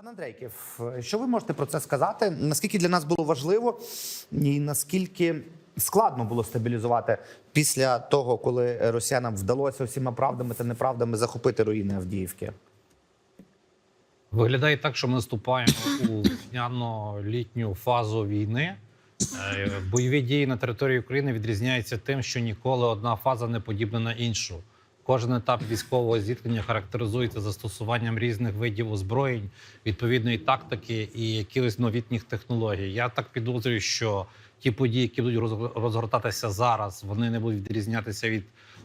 Пан Андрейків, що ви можете про це сказати? Наскільки для нас було важливо, і наскільки складно було стабілізувати після того, коли росіянам вдалося всіма правдами та неправдами захопити руїни Авдіївки? Виглядає так, що ми наступаємо у весняно-літню фазу війни. Е, Бойові дії на території України відрізняються тим, що ніколи одна фаза не подібна на іншу. Кожен етап військового зіткнення характеризується застосуванням різних видів озброєнь, відповідної тактики і якихось новітніх технологій. Я так підозрюю, що ті події, які будуть роз- розгортатися зараз, вони не будуть відрізнятися від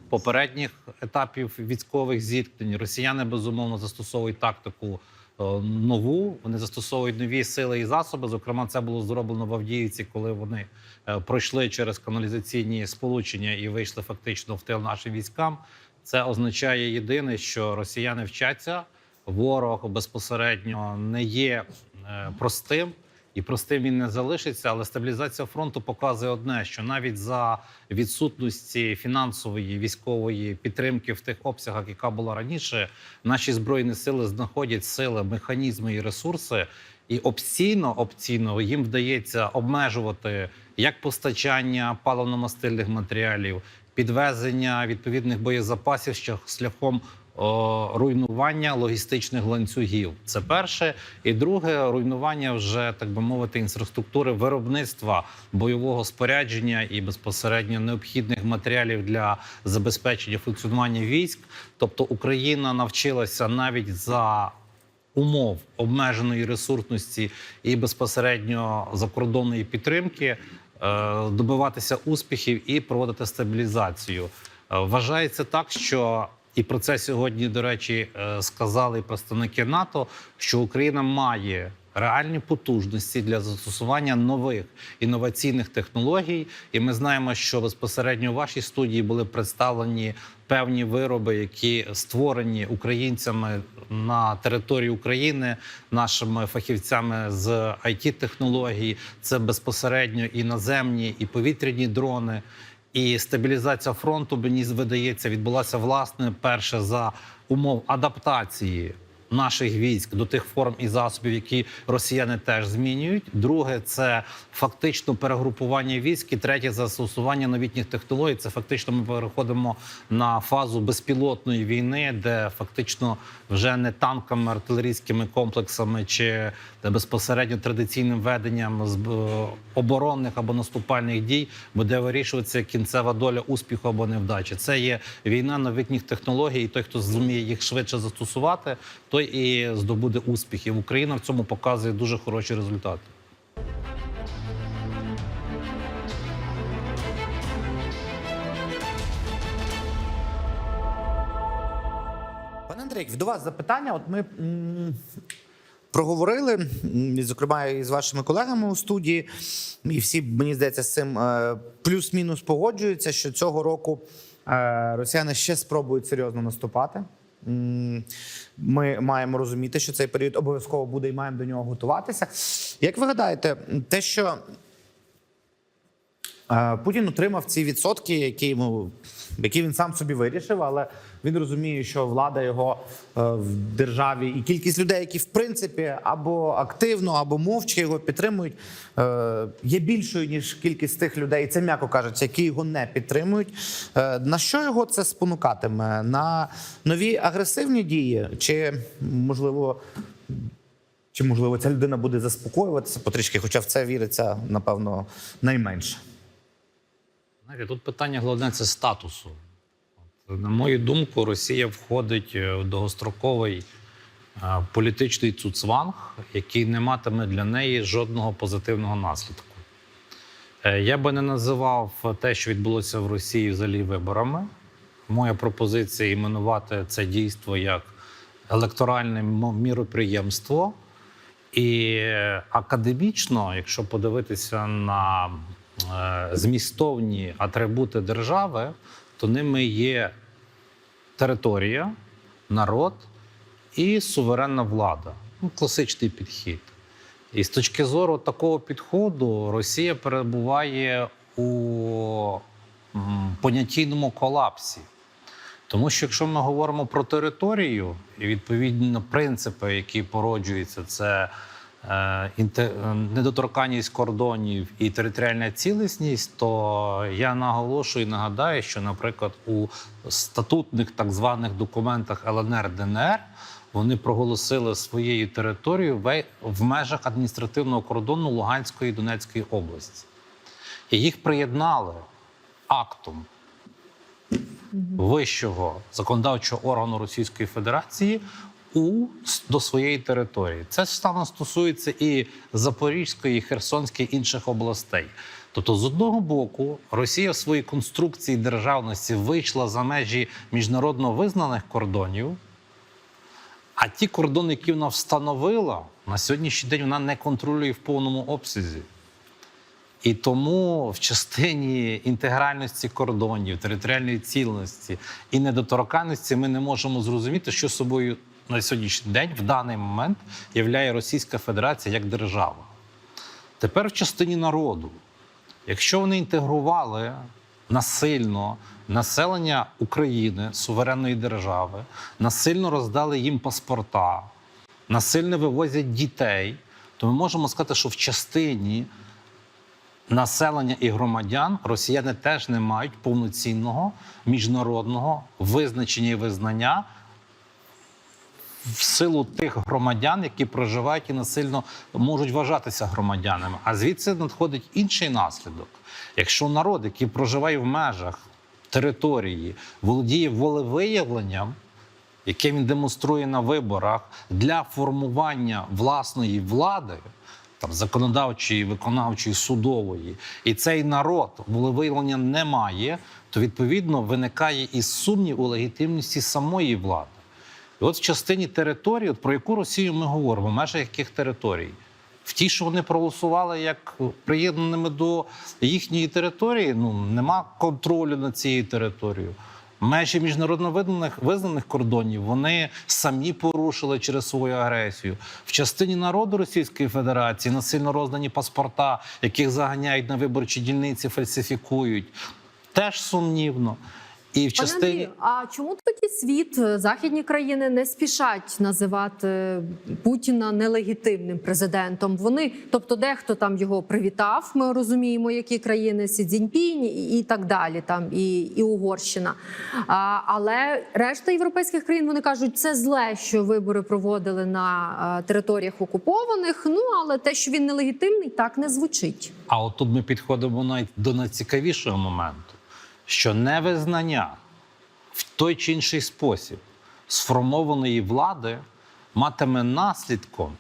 попередніх етапів військових зіткнень. Росіяни безумовно застосовують тактику е, нову. Вони застосовують нові сили і засоби. Зокрема, це було зроблено в Авдіївці, коли вони е, пройшли через каналізаційні сполучення і вийшли фактично в тил нашим військам. Це означає єдине, що росіяни вчаться. Ворог безпосередньо не є е, простим. І простим він не залишиться, але стабілізація фронту показує одне: що навіть за відсутності фінансової військової підтримки в тих обсягах, яка була раніше, наші збройні сили знаходять сили, механізми і ресурси, і опційно опційно їм вдається обмежувати як постачання паливно-мастильних матеріалів, підвезення відповідних боєзапасів шлях- шляхом о, руйнування логістичних ланцюгів. Це перше, і друге руйнування вже так би мовити інфраструктури виробництва бойового спорядження і безпосередньо необхідних матеріалів для забезпечення функціонування військ. Тобто Україна навчилася навіть за умов обмеженої ресурсності і безпосередньо закордонної підтримки добиватися успіхів і проводити стабілізацію. Е, Вважається так, що і про це сьогодні, до речі, е, сказали представники НАТО, що Україна має реальні потужності для застосування нових інноваційних технологій. І ми знаємо, що безпосередньо в вашій студії були представлені певні вироби, які створені українцями на території України, нашими фахівцями з it технологій Це безпосередньо і наземні, і повітряні дрони. І стабілізація фронту мені видається відбулася власне перше за умов адаптації наших військ до тих форм і засобів, які росіяни теж змінюють. Друге це фактично перегрупування військ. І третє застосування новітніх технологій. Це фактично ми переходимо на фазу безпілотної війни, де фактично вже не танками, артилерійськими комплексами чи безпосередньо традиційним веденням з е, оборонних або наступальних дій буде вирішуватися кінцева доля успіху або невдачі. Це є війна новітніх технологій. і Той, хто зуміє їх швидше застосувати, той і здобуде успіхів. Україна в цьому показує дуже хороші результати. Пане Андрейків, до вас запитання. От ми проговорили, зокрема, і з вашими колегами у студії, і всі, мені здається, з цим е, плюс-мінус погоджуються, що цього року е, росіяни ще спробують серйозно наступати. Ми маємо розуміти, що цей період обов'язково буде і маємо до нього готуватися. Як ви гадаєте, те, що Путін отримав ці відсотки, які йому які він сам собі вирішив, але він розуміє, що влада його е, в державі і кількість людей, які в принципі або активно, або мовчки його підтримують, е, є більшою ніж кількість тих людей, і це м'яко кажучи, які його не підтримують. Е, На що його це спонукатиме? На нові агресивні дії, чи можливо? Чи можливо ця людина буде заспокоюватися потрішки, хоча в це віриться, напевно, найменше. Знаєте, тут питання головне це статусу. От, на мою думку, Росія входить е, в довгостроковий е, політичний цуцванг, який не матиме для неї жодного позитивного наслідку. Е, Я би не називав те, що відбулося в Росії взагалі виборами. Моя пропозиція іменувати це дійство як електоральне міроприємство. І академічно, якщо подивитися на змістовні атрибути держави, то ними є територія, народ і суверенна влада. Ну, класичний підхід. І з точки зору такого підходу Росія перебуває у понятійному колапсі. Тому що якщо ми говоримо про територію і відповідно принципи, які породжуються, це е, е, недоторканність кордонів і територіальна цілісність, то я наголошую і нагадаю, що, наприклад, у статутних так званих документах ЛНР ДНР вони проголосили своєю територією в межах адміністративного кордону Луганської і Донецької області. І їх приєднали актом вищого законодавчого органу Російської Федерації у до своєї території. Це ж саме стосується і Запорізької, і Херсонської і інших областей. Тобто, з одного боку, Росія в своїй конструкції державності вийшла за межі міжнародно визнаних кордонів. А ті кордони, які вона встановила, на сьогоднішній день вона не контролює в повному обсязі. І тому в частині інтегральності кордонів, територіальної цілісності і недоторканності ми не можемо зрозуміти, що собою на сьогоднішній день в даний момент являє Російська Федерація як держава. Тепер в частині народу, якщо вони інтегрували насильно населення України, суверенної держави, насильно роздали їм паспорта, насильно вивозять дітей, то ми можемо сказати, що в частині населення і громадян росіяни теж не мають повноцінного міжнародного визначення і визнання в силу тих громадян, які проживають і насильно можуть вважатися громадянами. А звідси надходить інший наслідок. Якщо народ, який проживає в межах території, володіє волевиявленням, яке він демонструє на виборах для формування власної влади, там законодавчої, виконавчої, судової, і цей народ волевиявлення не має, то відповідно виникає і сумнів у легітимності самої влади. От в частині території, от про яку Росію ми говоримо, в межах яких територій? В ті, що вони проголосували як приєднаними до їхньої території, ну нема контролю над цією територією. Межі міжнародно визнаних, визнаних кордонів вони самі порушили через свою агресію. В частині народу Російської Федерації насильно роздані паспорта, яких заганяють на виборчі дільниці, фальсифікують. Теж сумнівно. І в Пане частині Андрію, а чому тоді світ, е, західні країни не спішать називати Путіна нелегітимним президентом? Вони, тобто, дехто там його привітав. Ми розуміємо, які країни Сі Цзіньпінь і, так далі, там і, і Угорщина. А, але решта європейських країн вони кажуть, це зле, що вибори проводили на е, територіях окупованих. Ну але те, що він нелегітимний, так не звучить. А от тут ми підходимо навіть до найцікавішого моменту, що невизнання в той чи інший спосіб сформованої влади матиме наслідком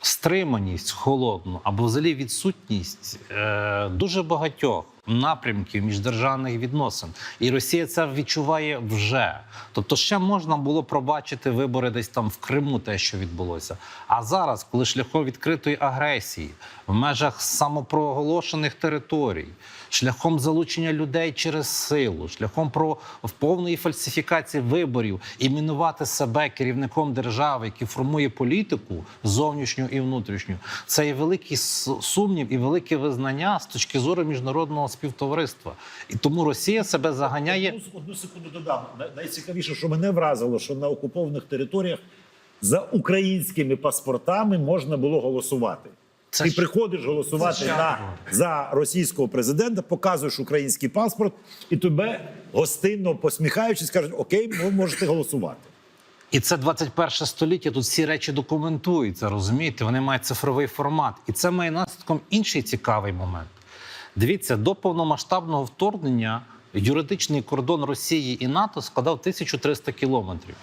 стриманість холодну або взагалі відсутність е, дуже багатьох напрямків міждержавних відносин. І Росія це відчуває вже. Тобто, ще можна було пробачити вибори десь там в Криму, те, що відбулося. А зараз, коли шляхом відкритої агресії в межах самопроголошених територій, шляхом залучення людей через силу, шляхом про повної фальсифікації виборів, іменувати себе керівником держави, який формує політику зовнішню і внутрішню, це є великий сумнів і велике визнання з точки зору міжнародного співтовариства. І тому Росія себе заганяє. Одну, одну секунду додам. Най- Найцікавіше, що мене вразило, що на окупованих територіях за українськими паспортами можна було голосувати. Це Ти ж- приходиш голосувати на, за російського президента, показуєш український паспорт, і тебе гостинно посміхаючись, кажуть: Окей, ви можете голосувати. І це 21 століття. Тут всі речі документуються, розумієте? Вони мають цифровий формат. І це має наслідком інший цікавий момент. Дивіться, до повномасштабного вторгнення юридичний кордон Росії і НАТО складав 1300 кілометрів.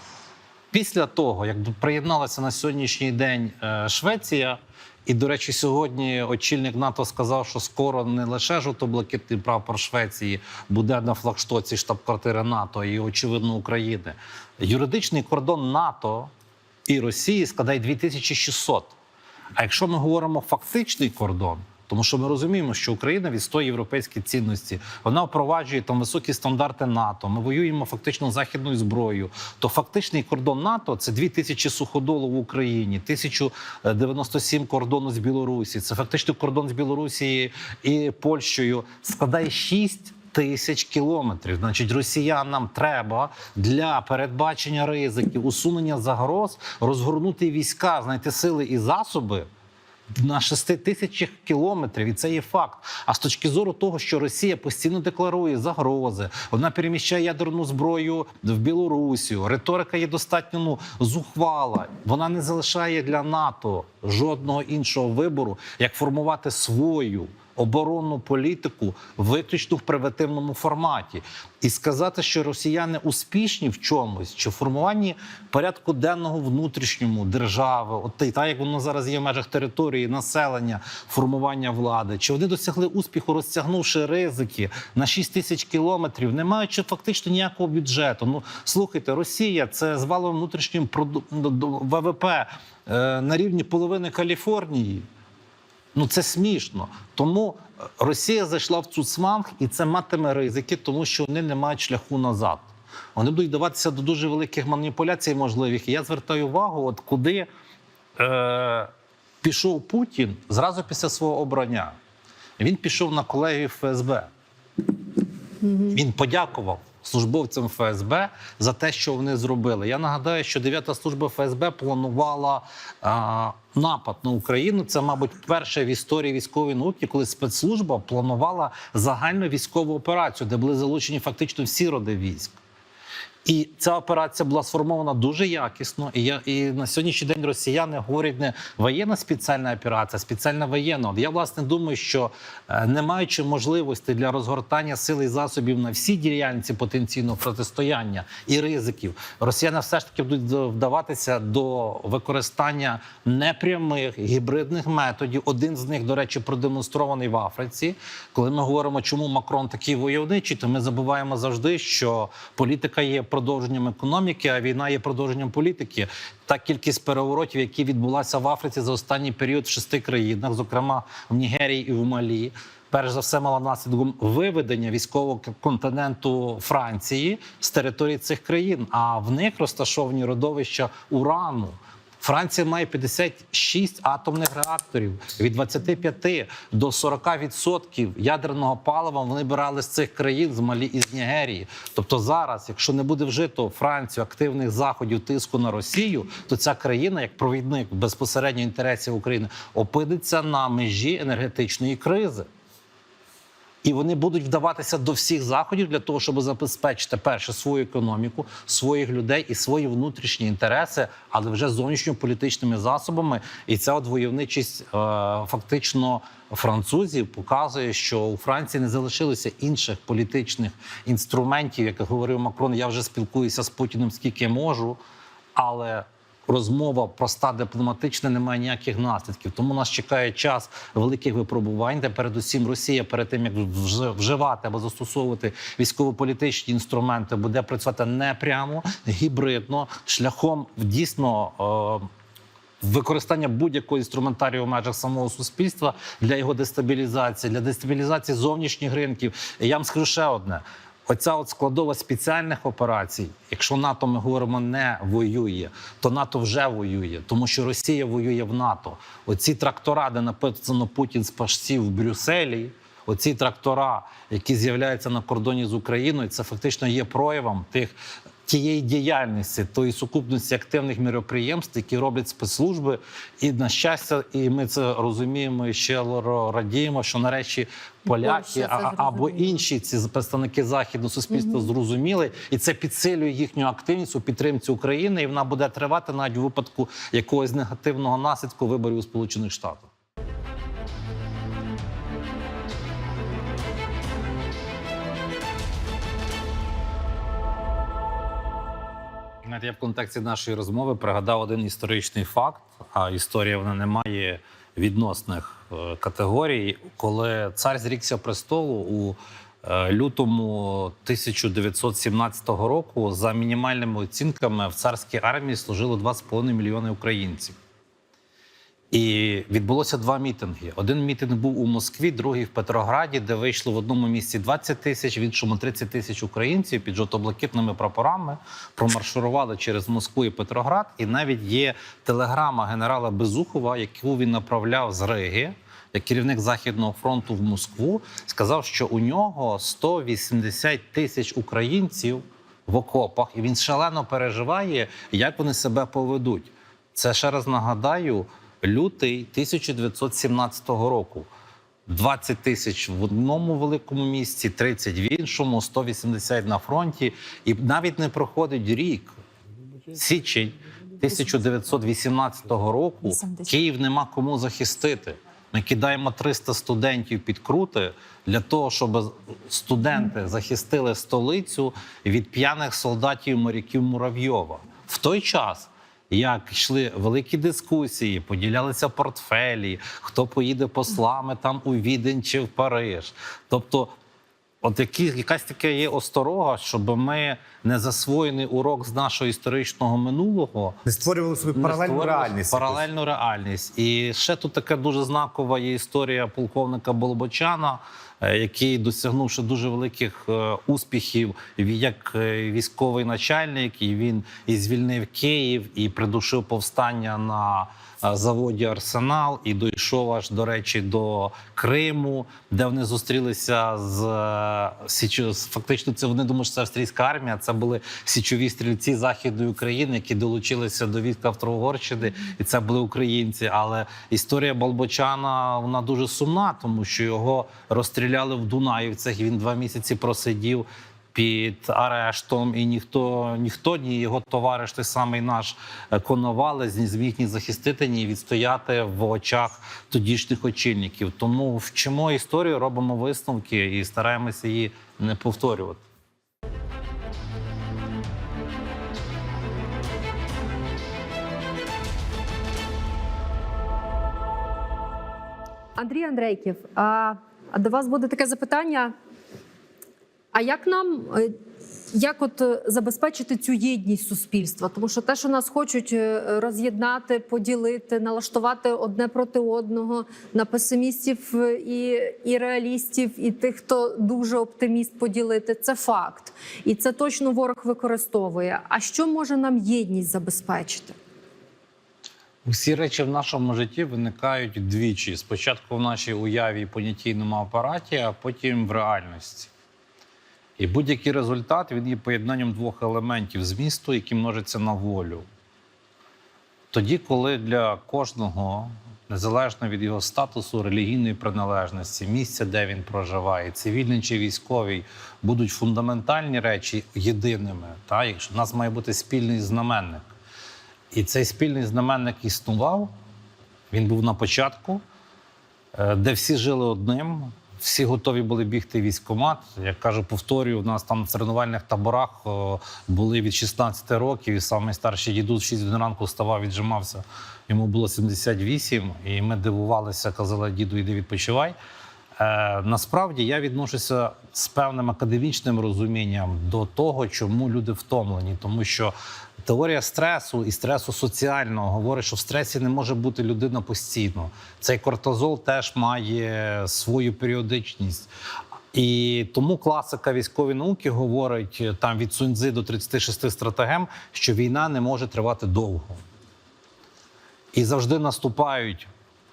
Після того, як приєдналася на сьогоднішній день е, Швеція, і, до речі, сьогодні очільник НАТО сказав, що скоро не лише жовто-блакитний прапор Швеції буде на флагштоці штаб-квартири НАТО і, очевидно, України. Юридичний кордон НАТО і Росії складає 2600. А якщо ми говоримо фактичний кордон, тому що ми розуміємо, що Україна відстоює європейські цінності, вона впроваджує там високі стандарти НАТО. Ми воюємо фактично західною зброєю. То фактичний кордон НАТО це 2 тисячі суходолу в Україні, 1097 кордону з Білорусі. Це фактично кордон з Білорусі і Польщею складає 6 тисяч кілометрів. Значить, росіянам треба для передбачення ризиків, усунення загроз, розгорнути війська, знайти сили і засоби. На 6 тисячах кілометрів, і це є факт. А з точки зору того, що Росія постійно декларує загрози, вона переміщає ядерну зброю в Білорусію. Риторика є достатньо ну, зухвала. Вона не залишає для НАТО жодного іншого вибору, як формувати свою оборонну політику виключно в превентивному форматі. І сказати, що росіяни успішні в чомусь, чи в формуванні порядку денного внутрішньому держави, от та, як воно зараз є в межах території, населення, формування влади, чи вони досягли успіху, розтягнувши ризики на 6 тисяч кілометрів, не маючи фактично ніякого бюджету. Ну слухайте, Росія це з валовим внутрішнім. ВВП е, на рівні половини Каліфорнії. Ну це смішно. Тому е, Росія зайшла в цуцманг, і це матиме ризики, тому що вони не мають шляху назад. Вони будуть даватися до дуже великих маніпуляцій можливих. І я звертаю увагу, от куди е, пішов Путін зразу після свого обрання. Він пішов на колегію ФСБ. Він подякував службовцям ФСБ за те, що вони зробили. Я нагадаю, що 9-та служба ФСБ планувала а, напад на Україну. Це, мабуть, перше в історії військової науки, коли спецслужба планувала загальну військову операцію, де були залучені фактично всі роди військ. І ця операція була сформована дуже якісно. І я і на сьогоднішній день росіяни говорять не воєнна спеціальна операція, спеціальна воєнна. От я власне думаю, що е, не маючи можливості для розгортання сил і засобів на всі ділянці потенційного протистояння і ризиків, росіяни все ж таки будуть вдаватися до використання непрямих гібридних методів. Один з них, до речі, продемонстрований в Африці. Коли ми говоримо, чому Макрон такий войовничий, то ми забуваємо завжди, що політика є продовженням економіки, а війна є продовженням політики. Та кількість переворотів, які відбулася в Африці за останній період в шести країнах, зокрема в Нігерії і в Малі. Перш за все мала наслідком виведення військового континенту Франції з території цих країн. А в них розташовані родовища урану. Франція має 56 атомних реакторів від 25 до 40% ядерного палива. Вони брали з цих країн з Малі і з Нігерії. Тобто, зараз, якщо не буде вжито Францію активних заходів тиску на Росію, то ця країна, як провідник безпосередньо інтересів України, опиниться на межі енергетичної кризи. І вони будуть вдаватися до всіх заходів для того, щоб забезпечити перше свою економіку, своїх людей і свої внутрішні інтереси, але вже зовнішньополітичними засобами. І ця от войовничість е, фактично французів показує, що у Франції не залишилося інших політичних інструментів, як говорив Макрон. Я вже спілкуюся з Путіним скільки можу, але розмова проста дипломатична не має ніяких наслідків. Тому нас чекає час великих випробувань, де передусім Росія перед тим як вж- вживати або застосовувати військово-політичні інструменти, буде працювати не прямо гібридно шляхом дійсно. Е- Використання будь-якого інструментарію в межах самого суспільства для його дестабілізації, для дестабілізації зовнішніх ринків. Я вам скажу ще одне: оця от складова спеціальних операцій, якщо НАТО ми говоримо не воює, то НАТО вже воює, тому що Росія воює в НАТО. Оці трактора, де написано Путін спасів в Брюсселі. Оці трактора, які з'являються на кордоні з Україною, це фактично є проявом тих тієї діяльності, тої сукупності активних міроприємств, які роблять спецслужби. І на щастя, і ми це розуміємо і ще радіємо, що нарешті поляки а- або інші ці представники західного суспільства зрозуміли, і це підсилює їхню активність у підтримці України, і вона буде тривати навіть у випадку якогось негативного наслідку виборів у Сполучених Штатах. Я в контексті нашої розмови пригадав один історичний факт. А історія вона не має відносних категорій. Коли цар зрікся престолу у е, лютому 1917 року, за мінімальними оцінками в царській армії служило 2,5 мільйони українців. І відбулося два мітинги. Один мітинг був у Москві, другий в Петрограді, де вийшло в одному місці 20 тисяч, в іншому 30 тисяч українців під жовто-блакитними прапорами. Промаршурували через Москву і Петроград. І навіть є телеграма генерала Безухова, яку він направляв з Риги як керівник Західного фронту в Москву, сказав, що у нього 180 тисяч українців в окопах, і він шалено переживає, як вони себе поведуть. Це ще раз нагадаю, лютий 1917 року. 20 тисяч в одному великому місці, 30 в іншому, 180 на фронті. І навіть не проходить рік. Січень 1918 року Київ нема кому захистити. Ми кидаємо 300 студентів під крути для того, щоб студенти захистили столицю від п'яних солдатів моряків Муравйова. В той час, як йшли великі дискусії, поділялися портфелі, хто поїде послами там у Відень чи в Париж. Тобто, От які, якась таке є осторога, щоб ми не засвоєний урок з нашого історичного минулого Не створювали собі паралельну створювали реальність. Паралельну реальність. І ще тут така дуже знакова є історія полковника Болбочана, який досягнувши дуже великих е, успіхів як е, військовий начальник, і він і звільнив Київ, і придушив повстання на е, заводі Арсенал, і дійшов аж до речі до Криму, де вони зустрілися з е, Фактично, це вони думають, що це австрійська армія. Це були січові стрільці західної України, які долучилися до військ Австро-Угорщини, і це були українці. Але історія Болбочана вона дуже сумна, тому що його розстріляли в Дунаївцях. Він два місяці просидів. Під арештом, і ніхто, ніхто, ні його товариш, той самий наш е, Коновалець, не зміг ні захистити, ні відстояти в очах тодішніх очільників. Тому вчимо історію, робимо висновки і стараємося її не повторювати. Андрій Андрейків, а а до вас буде таке запитання. А як нам е, як от е, забезпечити цю єдність суспільства? Тому що те, що нас хочуть е, роз'єднати, поділити, налаштувати одне проти одного на песимістів і, і реалістів, і тих, хто дуже оптиміст, поділити, це факт, і це точно ворог використовує. А що може нам єдність забезпечити? Усі речі в нашому житті виникають двічі: спочатку в нашій уяві і понятійному апараті, а потім в реальності. І будь-який результат він є поєднанням двох елементів змісту, які множаться на волю. Тоді, коли для кожного, незалежно від його статусу, релігійної приналежності, місця, де він проживає, цивільний чи військовий, будуть фундаментальні речі єдиними, та, якщо в нас має бути спільний знаменник. І цей спільний знаменник існував, він був на початку, е, де всі жили одним, всі готові були бігти в військкомат. Як кажу, повторюю, у нас там в тренувальних таборах були від 16 років, і самий старший дідусь 6 годин ранку вставав, віджимався. Йому було 78, і ми дивувалися, казали, діду, йди відпочивай. Е, насправді я відношуся з певним академічним розумінням до того, чому люди втомлені, тому що теорія стресу і стресу соціального говорить, що в стресі не може бути людина постійно. Цей кортизол теж має свою періодичність. І тому класика військової науки говорить е, там від Суньцзи до 36 стратегем, що війна не може тривати довго і завжди наступають,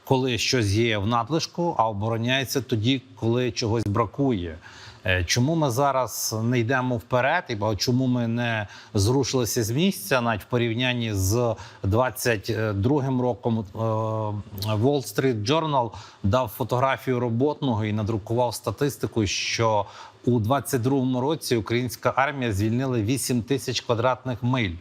коли щось є в надлишку, а обороняється тоді, коли чогось бракує. Е, Чому ми зараз не йдемо вперед, і чому ми не зрушилися з місця, навіть в порівнянні з 22-м роком е, Wall Street Journal дав фотографію роботного і надрукував статистику, що у 22-му році українська армія звільнила 8 тисяч квадратних миль.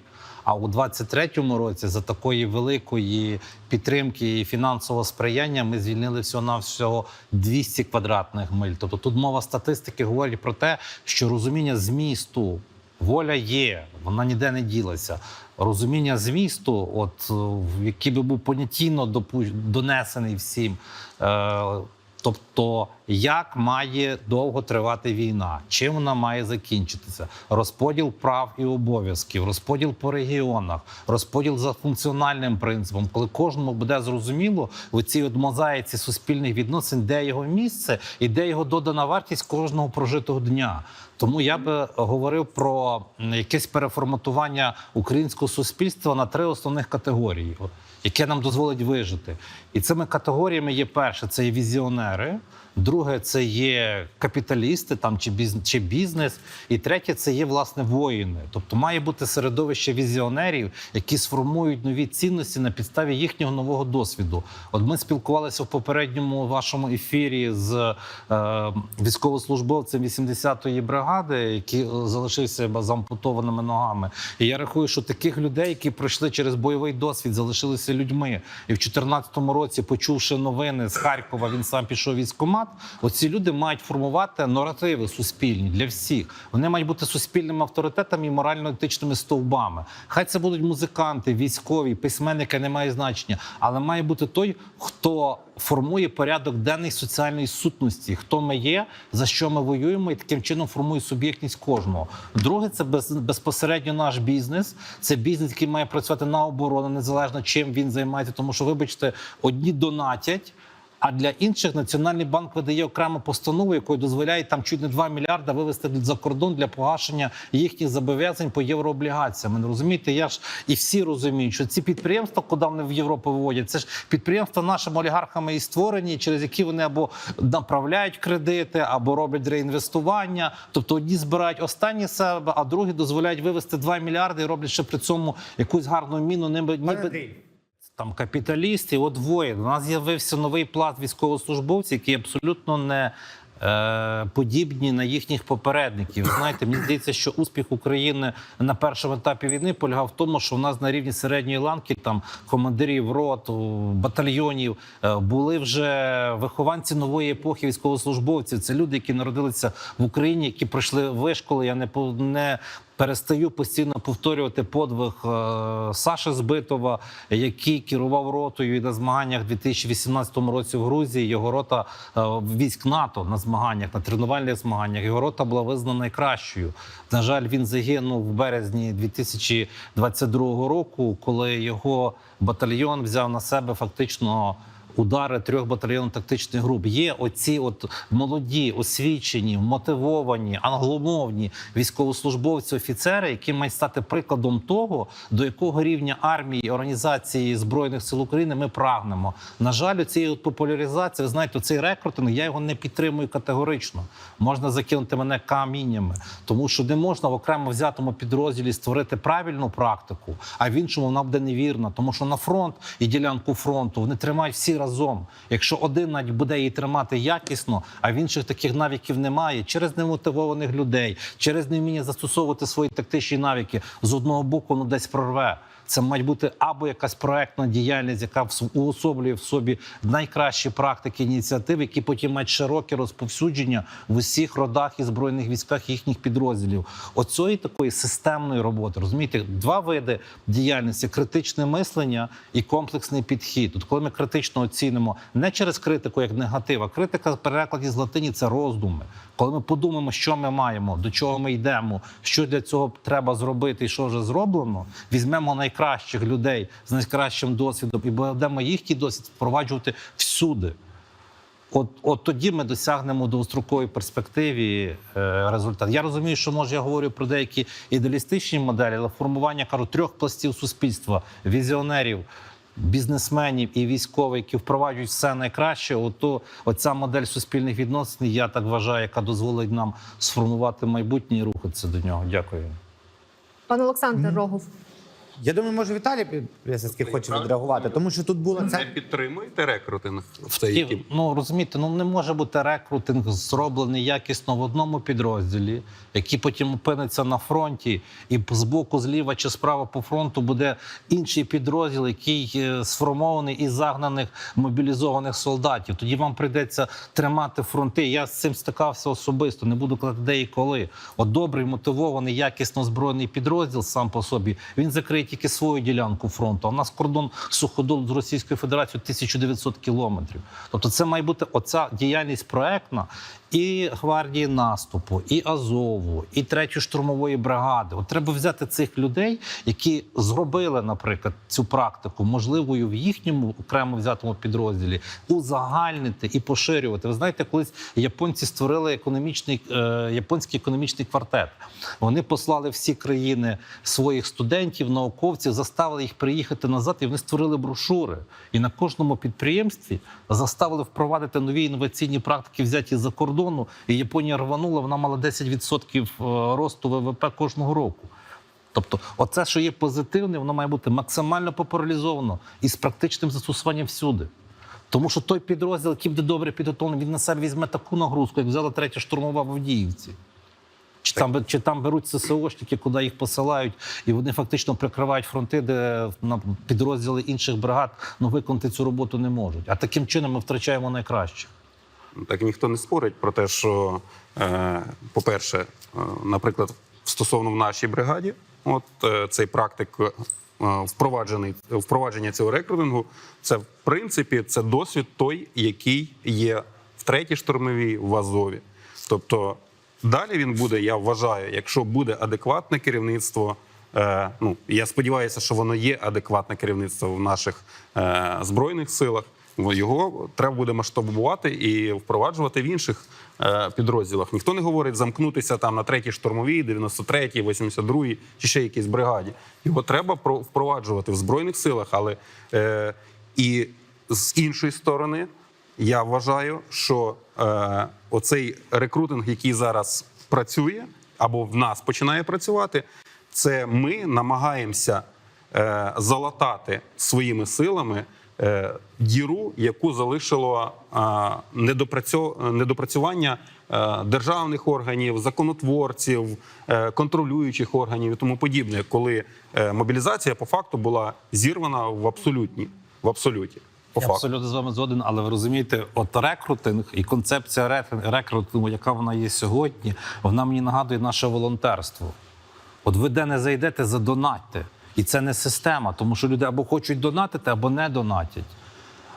А у 23-му році за такої великої підтримки і фінансового сприяння ми звільнили всього на всього 200 квадратних миль. Тобто тут мова статистики говорить про те, що розуміння змісту, воля є, вона ніде не ділася. Розуміння змісту, от е, в який би був понятійно донесений всім. Е, Тобто, як має довго тривати війна, чим вона має закінчитися? Розподіл прав і обов'язків, розподіл по регіонах, розподіл за функціональним принципом, коли кожному буде зрозуміло у цій от мозаїці суспільних відносин, де його місце і де його додана вартість кожного прожитого дня. Тому я би говорив про якесь переформатування українського суспільства на три основних категорії. Яке нам дозволить вижити. І цими категоріями є перше, це є візіонери. Друге, це є капіталісти там чи бізнес, чи бізнес. І третє це є власне воїни. Тобто має бути середовище візіонерів, які сформують нові цінності на підставі їхнього нового досвіду. От ми спілкувалися в попередньому вашому ефірі з е, військовослужбовцем 80-ї бригади, який е, залишився з ампутованими ногами. І я рахую, що таких людей, які пройшли через бойовий досвід, залишилися людьми. І в 2014 році, почувши новини з Харкова, він сам пішов в військкомат. Оці люди мають формувати наративи суспільні для всіх. Вони мають бути суспільними авторитетами і морально-етичними стовбами. Хай це будуть музиканти, військові, письменники, не має значення, але має бути той, хто формує порядок денний соціальної сутності, хто ми є, за що ми воюємо, і таким чином формує суб'єктність кожного. Друге, це без, безпосередньо наш бізнес. Це бізнес, який має працювати на оборону, незалежно чим він займається. Тому що, вибачте, одні донатять. А для інших Національний банк видає окрему постанову, якою дозволяє там чуть не 2 мільярда вивести за кордон для погашення їхніх зобов'язань по єврооблігаціям. Не розумієте? Я ж і всі розуміють, що ці підприємства, куди вони в Європу виводять, це ж підприємства нашими олігархами і створені, через які вони або направляють кредити, або роблять реінвестування. Тобто одні збирають останні себе, а другі дозволяють вивести 2 мільярди і роблять ще при цьому якусь гарну міну. Ніби ніби там капіталісти, от воїн. У нас з'явився новий пласт військовослужбовців, які абсолютно не е, подібні на їхніх попередників. Знаєте, мені здається, що успіх України на першому етапі війни полягав в тому, що в нас на рівні середньої ланки там командирів рот, батальйонів е, були вже вихованці нової епохи військовослужбовців. Це люди, які народилися в Україні, які пройшли вишколи. Я не не перестаю постійно повторювати подвиг е, Саши Збитова, який керував ротою і на змаганнях у 2018 році в Грузії. Його рота е, військ НАТО на змаганнях, на тренувальних змаганнях. Його рота була визнана найкращою. На жаль, він загинув в березні 2022 року, коли його батальйон взяв на себе фактично. Удари трьох батальйонів тактичних груп є оці, от молоді, освічені, мотивовані, англомовні військовослужбовці, офіцери, які мають стати прикладом того, до якого рівня армії організації збройних сил України ми прагнемо. На жаль, цієї популяризації, ви знаєте, цей рекрутинг я його не підтримую категорично. Можна закинути мене каміннями, тому що не можна в окремо взятому підрозділі створити правильну практику, а в іншому вона буде невірна, тому що на фронт і ділянку фронту вони тримають всі разом. Якщо один навіть буде її тримати якісно, а в інших таких навиків немає, через немотивованих людей, через невміння застосовувати свої тактичні навики, з одного боку воно десь прорве. Це має бути або якась проектна діяльність, яка уособлює в собі найкращі практики ініціативи, які потім мають широке розповсюдження в усіх родах і збройних військах їхніх підрозділів. Оцієї такої системної роботи розумієте, два види діяльності: критичне мислення і комплексний підхід. От коли ми критично оцінимо не через критику як негатив, а критика в перекладі з латині це роздуми. Коли ми подумаємо, що ми маємо, до чого ми йдемо, що для цього треба зробити, і що вже зроблено, візьмемо найкращих людей з найкращим досвідом і будемо їхній досвід впроваджувати всюди. От, от тоді ми досягнемо довгостроковій перспективі е, результат. Я розумію, що може я говорю про деякі ідеалістичні моделі, але формування кажу трьох пластів суспільства: візіонерів, бізнесменів і військових, які впроваджують все найкраще. Ото оця модель суспільних відносин, я так вважаю, яка дозволить нам сформувати майбутнє і рухатися до нього. Дякую. Пане Олександр Рогов. Я думаю, може Віталій Пісецький хоче відреагувати, тому що тут була Не підтримуєте рекрутинг в І, ТІ? ну розумієте, ну не може бути рекрутинг зроблений якісно в одному підрозділі, який потім опиниться на фронті, і з боку, зліва чи справа по фронту буде інший підрозділ, який е, сформований із загнаних мобілізованих солдатів. Тоді вам прийдеться тримати фронти. Я з цим стикався особисто. Не буду казати, де і коли. От добрий, мотивований, якісно збройний підрозділ сам по собі він закриє тільки свою ділянку фронту. А у нас кордон суходол з Російською Федерацією 1900 кілометрів. Тобто, це має бути оця діяльність проектна і гвардії наступу, і Азову, і третьої штурмової бригади. От треба взяти цих людей, які зробили, наприклад, цю практику можливою в їхньому окремо взятому підрозділі, узагальнити і поширювати. Ви знаєте, колись японці створили економічний е, японський економічний квартет. Вони послали всі країни своїх студентів, науковців, заставили їх приїхати назад, і вони створили брошури. І на кожному підприємстві заставили впровадити нові інноваційні практики, взяті за кордону. І Японія рванула, вона мала 10% е, росту ВВП кожного року. Тобто, оце, що є позитивне, воно має бути максимально популяризовано і з практичним застосуванням всюди. Тому що той підрозділ, який буде добре підготовлений, він на себе візьме таку нагрузку, як взяла третя штурмова в Авдіївці. Чи там, чи там беруть ССОшники, куди їх посилають, і вони фактично прикривають фронти, де на підрозділи інших бригад ну, виконати цю роботу не можуть. А таким чином ми втрачаємо найкраще. Так ніхто не спорить про те, що, е, по-перше, е, наприклад, стосовно в нашій бригаді, от е, цей практик впроваджений впровадження цього рекрутингу, це в принципі це досвід той, який є в третій штурмовій в Азові. Тобто далі він буде, я вважаю, якщо буде адекватне керівництво. Ну я сподіваюся, що воно є адекватне керівництво в наших збройних силах. Його треба буде масштабувати і впроваджувати в інших е, підрозділах. Ніхто не говорить замкнутися там на третій штурмовій, 93-й, 82-й чи ще якійсь бригаді. Його треба про- впроваджувати в збройних силах, але е, і з іншої сторони, я вважаю, що е, оцей рекрутинг, який зараз працює або в нас починає працювати, це ми намагаємося е, залатати своїми силами діру, яку залишило е, недопрацювання е, державних органів, законотворців, е, контролюючих органів і тому подібне, коли е, мобілізація по факту була зірвана в абсолютні в абсолюті. По Я факту. абсолютно з вами згоден, але ви розумієте, от рекрутинг і концепція ре- рекрутингу, яка вона є сьогодні, вона мені нагадує наше волонтерство. От ви де не зайдете, задонатьте. І це не система, тому що люди або хочуть донатити, або не донатять.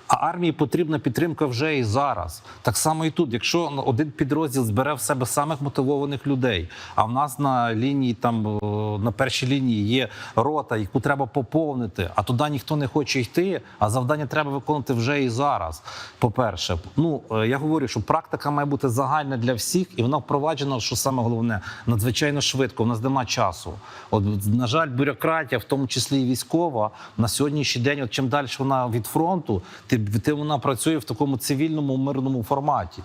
А армії потрібна підтримка вже і зараз. Так само і тут. Якщо один підрозділ збере в себе самих мотивованих людей, а в нас на лінії, там на першій лінії є рота, яку треба поповнити, а туди ніхто не хоче йти. А завдання треба виконувати вже і зараз. По-перше, ну е, я говорю, що практика має бути загальна для всіх, і вона впроваджена, що саме головне, надзвичайно швидко. У нас нема часу. От на жаль, бюрократія, в тому числі і військова, на сьогоднішній день, от чим далі вона від фронту, тим, тим вона працює в такому цивільному мирному форматі.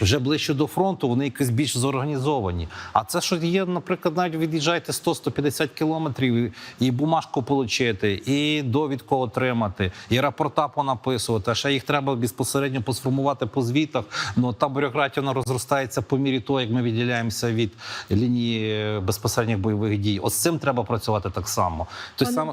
Вже ближче до фронту вони якось більш зорганізовані. А це що є, наприклад, навіть від'їжджаєте 100-150 кілометрів і- бумажку отримати, і довідку отримати, і рапорта понаписувати. А ще їх треба безпосередньо посформувати по звітах. Ну та бюрократія вона розростається по мірі того, як ми відділяємося від лінії безпосередніх бойових дій. Ось з цим треба працювати так само. Той Пане- саме